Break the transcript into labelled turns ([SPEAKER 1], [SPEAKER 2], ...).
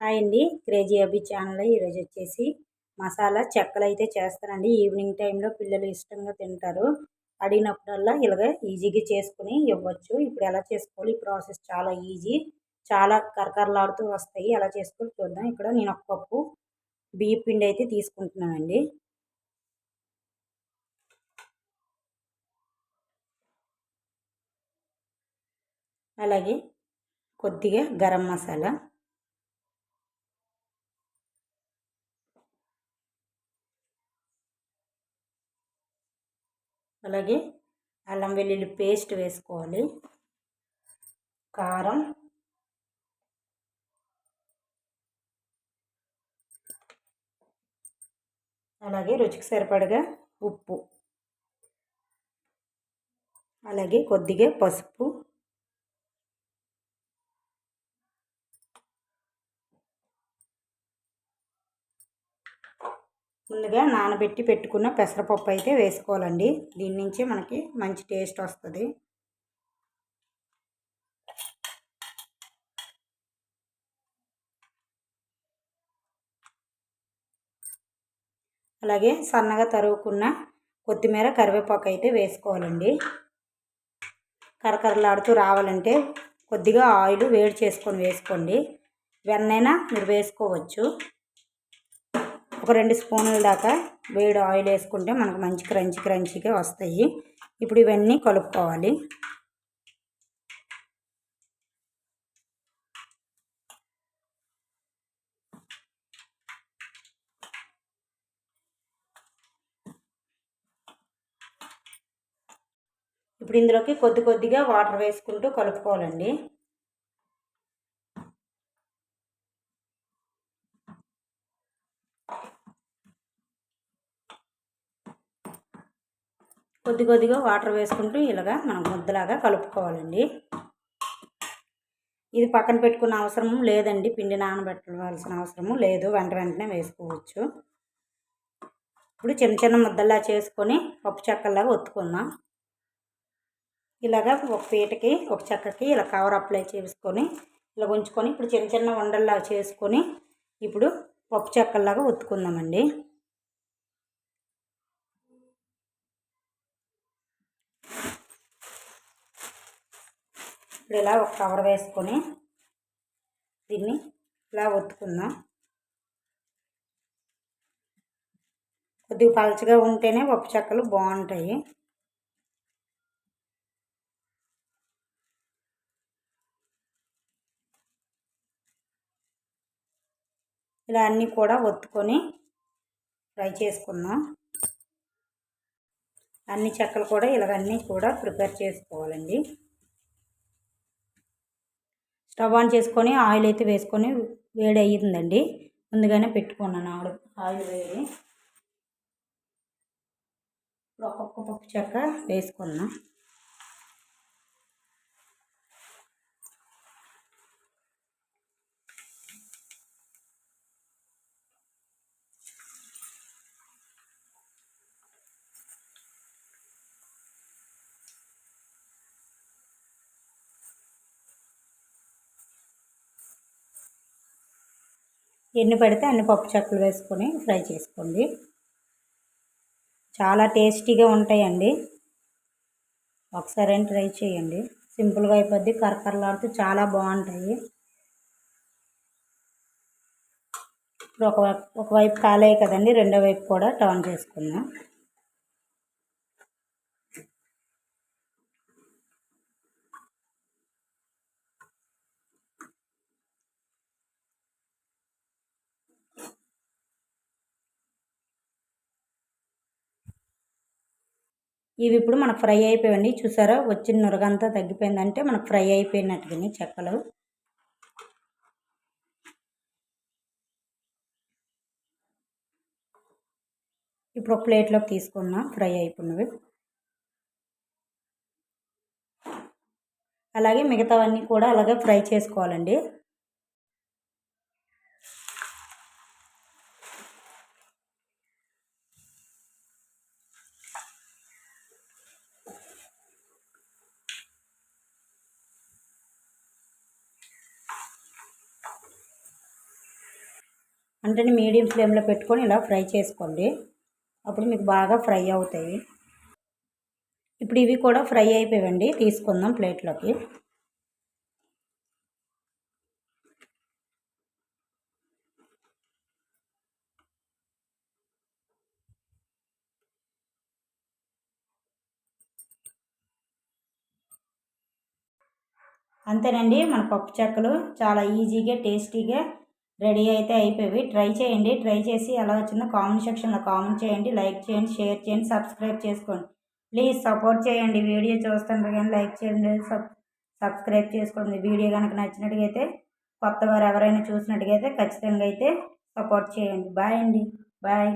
[SPEAKER 1] Hi అండి. Crazy అభి channel ఈరోజు వచ్చేసి మసాలా చెక్కలు అయితే చేస్తానండి. ఈవినింగ్ టైంలో పిల్లలు ఇష్టంగా తింటారు. అడిగినప్పుడల్లా ఇలాగ ఈజీగా చేసుకుని ఇవ్వచ్చు. ఇప్పుడు ఎలా చేసుకోవాలి? ఈ ప్రాసెస్ చాలా ఈజీ. చాలా కరకరలాడుతూ వస్తాయి. ఎలా చేసుకోవాలి చూద్దాం. ఇక్కడ నేను ఒక కప్పు బియ్య పిండి అయితే తీసుకుంటున్నానండి. అలాగే కొద్దిగా గరం మసాలా. అలాగే అల్లం వెల్లుల్లి పేస్ట్ వేసుకోవాలి. కారం. అలాగే రుచికి సరిపడగా ఉప్పు. అలాగే కొద్దిగా పసుపు. ముందుగా నానబెట్టి పెట్టుకున్న పెసరపప్పు అయితే వేసుకోవాలండి. దీని నుంచి మనకి మంచి టేస్ట్ వస్తుంది. అలాగే సన్నగా తరుగుకున్న కొత్తిమీర కరివేపాకు అయితే వేసుకోవాలండి. కరకరలాడుతూ రావాలంటే కొద్దిగా ఆయిల్ వేడి చేసుకొని వేసుకోండి. వెన్నైనా మీరు వేసుకోవచ్చు. ఒక రెండు స్పూన్ల దాకా వేడి ఆయిల్ వేసుకుంటే మనకు మంచి క్రంచి క్రంచిగా వస్తాయి. ఇప్పుడు ఇవన్నీ కలుపుకోవాలి. ఇప్పుడు ఇందులోకి కొద్ది కొద్దిగా వాటర్ వేసుకుంటూ కలుపుకోవాలండి. కొద్ది కొద్దిగా వాటర్ వేసుకుంటూ ఇలాగా మనం ముద్దలాగా కలుపుకోవాలండి. ఇది పక్కన పెట్టుకున్న అవసరం లేదండి. పిండి నానబెట్టవలసిన అవసరము లేదు. వెంట వెంటనే వేసుకోవచ్చు. ఇప్పుడు చిన్న చిన్న ముద్దల్లా చేసుకొని పప్పు చెక్కల్లాగా ఒత్తుకుందాం. ఇలాగా ఒక పీటకి ఒక చెక్కకి ఇలా కవర్ అప్లై చేసుకొని ఇలా ఉంచుకొని ఇప్పుడు చిన్న చిన్న ఉండల్లా చేసుకొని ఇప్పుడు పప్పు చెక్కల్లాగా ఒత్తుకుందామండి. ఇప్పుడు ఇలా ఒక కవర్ వేసుకొని దీన్ని ఇలా ఒత్తుకుందాం. కొద్దిగా పలచగా ఉంటేనే పప్పు చెక్కలు బాగుంటాయి. ఇలా అన్నీ కూడా ఒత్తుకొని ఫ్రై చేసుకుందాం. అన్ని చెక్కలు కూడా ఇలాగన్నీ కూడా ప్రిపేర్ చేసుకోవాలండి. స్టవ్ ఆన్ చేసుకొని ఆయిల్ అయితే వేసుకొని వేడి అయ్యిందండి. ముందుగానే పెట్టుకున్నాను ఆడు ఆయిల్ వేడి. ఇప్పుడు ఒక్కొక్క పప్పు చెక్క వేసుకున్నాను ఎన్ని పడితే అన్ని పప్పు చెక్కలు వేసుకొని ఫ్రై చేసుకోండి. చాలా టేస్టీగా ఉంటాయండి. ఒకసారి ట్రై చేయండి. సింపుల్గా అయిపోద్ది కరకరలాడుతూ చాలా బాగుంటాయి. ఇప్పుడు ఒక ఒకవైపు కాలేయి కదండి రెండో వైపు కూడా టర్న్ చేసుకుందాం. ఇవి ఇప్పుడు మనకు ఫ్రై అయిపోయాయండి. చూసారా? వచ్చిన నురగంతా తగ్గిపోయిందంటే మనకు ఫ్రై అయిపోయినట్టుగానే చెక్కలు ఇప్పుడు ఒక ప్లేట్లోకి తీసుకున్నా ఫ్రై అయిపోయినవి. అలాగే మిగతావన్నీ కూడా అలాగే ఫ్రై చేసుకోవాలండి. అంటే మీడియం ఫ్లేమ్లో పెట్టుకొని ఇలా ఫ్రై చేసుకోండి. అప్పుడు మీకు బాగా ఫ్రై అవుతాయి. ఇప్పుడు ఇవి కూడా ఫ్రై అయిపోయాయండి తీసుకుందాం ప్లేట్లోకి. అంతేనండి. మన పప్పు చెక్కలు చాలా ఈజీగా టేస్టీగా రెడీ అయితే అయిపోయి ట్రై చేయండి. ట్రై చేసి ఎలా వచ్చిందో కామెంట్ సెక్షన్లో కామెంట్ చేయండి. లైక్ చేయండి షేర్ చేయండి సబ్స్క్రైబ్ చేసుకోండి. ప్లీజ్ సపోర్ట్ చేయండి. వీడియో చూస్తుంటారు కానీ లైక్ చేయండి సబ్ సబ్స్క్రైబ్ చేసుకోండి. వీడియో కనుక నచ్చినట్టుగైతే కొత్త వారు ఎవరైనా చూసినట్టుగైతే ఖచ్చితంగా అయితే సపోర్ట్ చేయండి. బాయ్ అండి. బాయ్.